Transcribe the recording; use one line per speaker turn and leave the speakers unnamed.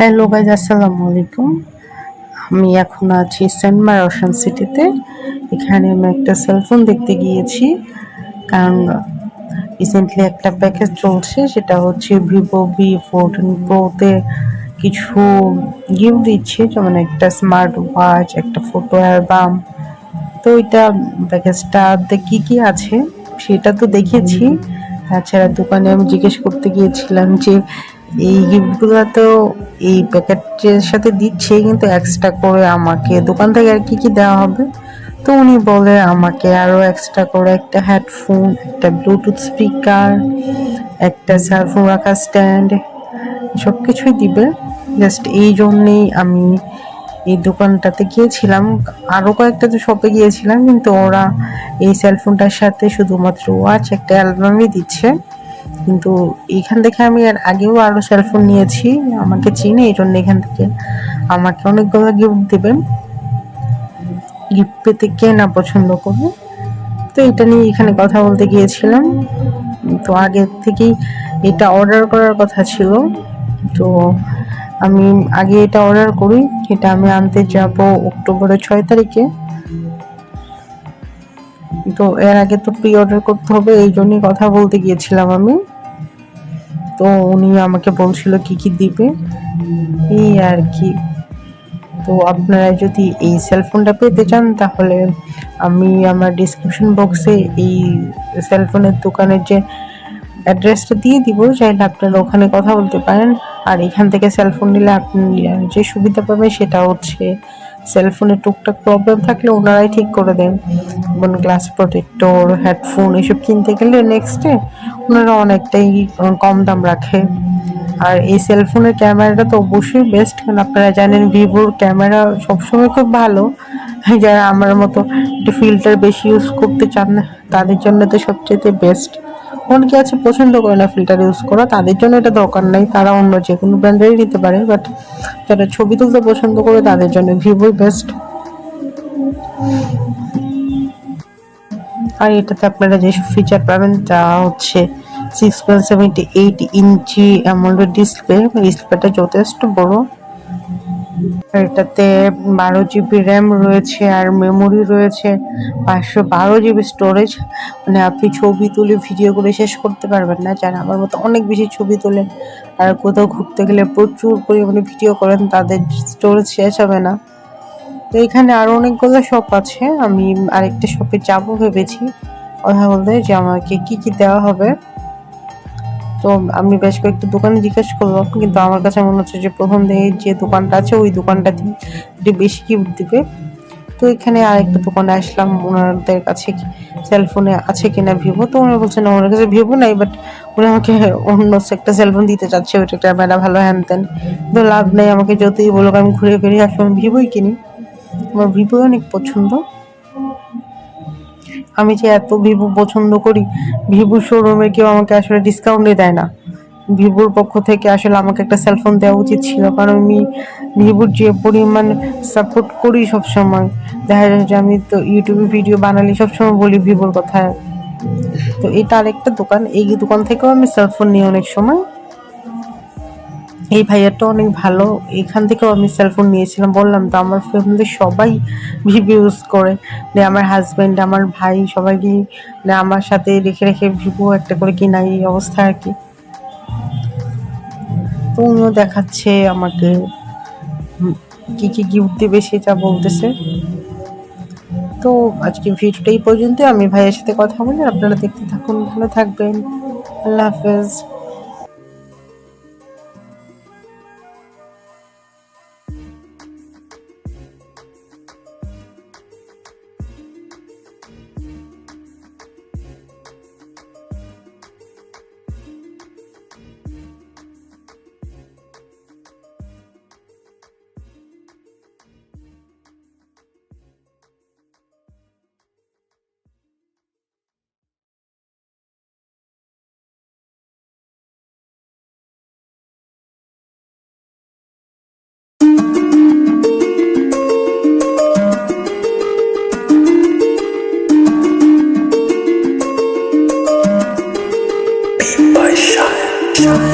Hello guys আসসালামু আলাইকুম আমি এখন আছি সেন্ট মার ওশান সিটিতে এখানে আমি একটা সেলফোন দেখতে গিয়েছি। কারণ রিসেন্টলি একটা প্যাকেজ চলছে, সেটা হচ্ছে ভিভো বি ফোরটিন প্রোতে কিছু গিফট দিচ্ছে। যেমন একটা স্মার্ট ওয়াচ একটা ফটো অ্যালবাম তো ওইটা প্যাকেজটাতে কি কি আছে, সেটা তো দেখেছি। তাছাড়া দোকানে আমি জিজ্ঞেস করতে গিয়েছিলাম যে এই গিফটগুলো তো এই প্যাকেটের সাথে দিচ্ছে, কিন্তু এক্সট্রা করে আমাকে দোকান থেকে আর কি কি দেওয়া হবে? তো উনি বলে আমাকে আরও এক্সট্রা করে একটা হেডফোন একটা ব্লুটুথ স্পিকার একটা সেলফোন রাখার স্ট্যান্ড সব কিছুই দিবে। জাস্ট এই জন্যেই আমি এই দোকানটাতে গিয়েছিলাম। আরও কয়েকটা তো শপে গিয়েছিলাম, কিন্তু ওরা এই সেলফোনটার সাথে শুধুমাত্র ওয়াচ একটা অ্যালবামই দিচ্ছে। কিন্তু এখান থেকে আমি আর আগেও আরও সেলফোন নিয়েছি। আমাকে চিনে এই জন্য এখান থেকে। আমাকে অনেকগুলো গিফট দেবেন। গিফট পেতে কে না পছন্দ করবে? তো এটা নিয়ে এখানে কথা বলতে গিয়েছিলাম। তো আগে থেকেই এটা অর্ডার করার কথা ছিল। তো আমি আগে এটা অর্ডার করি। এটা আমি আনতে যাব অক্টোবরের ছয় তারিখে। তো এর আগে তো প্রি অর্ডার করতে হবে এই জন্যই কথা বলতে গিয়েছিলাম আমি। তো উনি আমাকে বলছিল, কি কি দিবে? এই আর কি। তো আপনারা যদি এই সেলফোনটা পেতে চান, তাহলে আমি আমার ডিসক্রিপশন বক্সে এই সেলফোনের দোকানের যে অ্যাড্রেসটা দিয়ে দিব, চাইলে আপনারা ওখানে কথা বলতে পারেন। আর এখান থেকে সেলফোন নিলে আপনি যে সুবিধা পাবেন সেটা হচ্ছে সেলফোনে টুকটাক প্রবলেম থাকলে ওনারাই ঠিক করে দেন। যেমন গ্লাস প্রোটেক্টর হেডফোন এসব কিনতে গেলে নেক্সটে ওনারা অনেকটাই কম দাম রাখে। আর এই সেলফোনের ক্যামেরাটা তো অবশ্যই বেস্ট কারণ আপনারা জানেন ভিভোর ক্যামেরা সবসময় খুব ভালো। যারা আমার মতো একটু ফিল্টার বেশি ইউজ করতে চান না তাদের জন্য তো সবচেয়ে বেস্ট অনেকে আছে পছন্দ করে না ফিল্টার ইউজ করা, তাদের জন্য এটা দরকার নেই। তারা অন্য যে কোনো ব্র্যান্ডেরই নিতে পারে বাট যারা ছবি তুলতে পছন্দ করে, তাদের জন্য ভিভোই বেস্ট আর এটাতে আপনারা যেসব ফিচার পাবেন, তা হচ্ছে six point seventy eight inch AMOLED display ডিসপ্লেটা যথেষ্ট বড়। এটাতে বারো জিবি র্যাম রয়েছে আর মেমোরি রয়েছে পাঁচশো বারো জিবি স্টোরেজ মানে আপনি ছবি তুলে ভিডিও করে শেষ করতে পারবেন না। যারা আমার মতো অনেক বেশি ছবি তোলেন আর কোথাও ঘুরতে গেলে প্রচুর পরিমাণে ভিডিও করেন, তাদের স্টোরেজ শেষ হবে না। তো এখানে আরও অনেকগুলো শপ আছে। আমি আরেকটা শপে যাব ভেবেছি। কথা বলতে যে আমাকে কি কি দেওয়া হবে। তো আমি বেশ কয়েকটা দোকানে জিজ্ঞেস করলাম, কিন্তু আমার কাছে মনে হচ্ছে যে প্রথম দিকে যে দোকানটা আছে, ওই দোকানটাতে একটু বেশি গিফট দিবে। তো এখানে আরেকটা দোকানে আসলাম, ওনাদের কাছে সেলফোনে আছে কিনা ভিভো? তো উনি বলছেন ওনার কাছে ভিভো নাই বাট উনি আমাকে অন্য একটা সেলফোন দিতে চাচ্ছে ওইটা একটা ক্যামেরা ভালো হ্যান তেন তো লাভ নেই, আমাকে যতই বলুক, আমি ঘুরে ফিরে আসব আমি ভিভোই কিনি। আমার ভিভোই অনেক পছন্দ। আমি যে এত ভিভো পছন্দ করি, ভিভো শোরুমে কেউ আমাকে আসলে ডিসকাউন্টে দেয় না। ভিভোর পক্ষ থেকে আসলে আমাকে একটা সেলফোন দেওয়া উচিত ছিল, কারণ আমি ভিভোর যে পরিমাণ সাপোর্ট করি সবসময়, দেখা যায় যে আমি তো ইউটিউবে ভিডিও বানালি সবসময় বলি ভিভোর কথা তো এটা আরেকটা দোকান, এই দোকান থেকেও আমি সেলফোন নিই অনেক সময়। এই ভাইয়াটা অনেক ভালো। এখান থেকেও আমি সেলফোন নিয়েছিলাম। বললাম, তো আমার ফ্যামিলি সবাই ভিভো ইউজ করে। মানে আমার হাজব্যান্ড আমার ভাই, সবাইকে মানে আমার সাথে রেখে রেখে ভিভো একটা করে কিনা এই অবস্থা আর কি। তো উনিও দেখাচ্ছে আমাকে কি কি গিফট দেবে সেটা বলতেছে। তো আজকে ভিডিওটা এই পর্যন্ত আমি ভাইয়ের সাথে কথা বলি। আপনারা দেখতে থাকুন। ভালো থাকবেন। আল্লাহ হাফেজ। Thank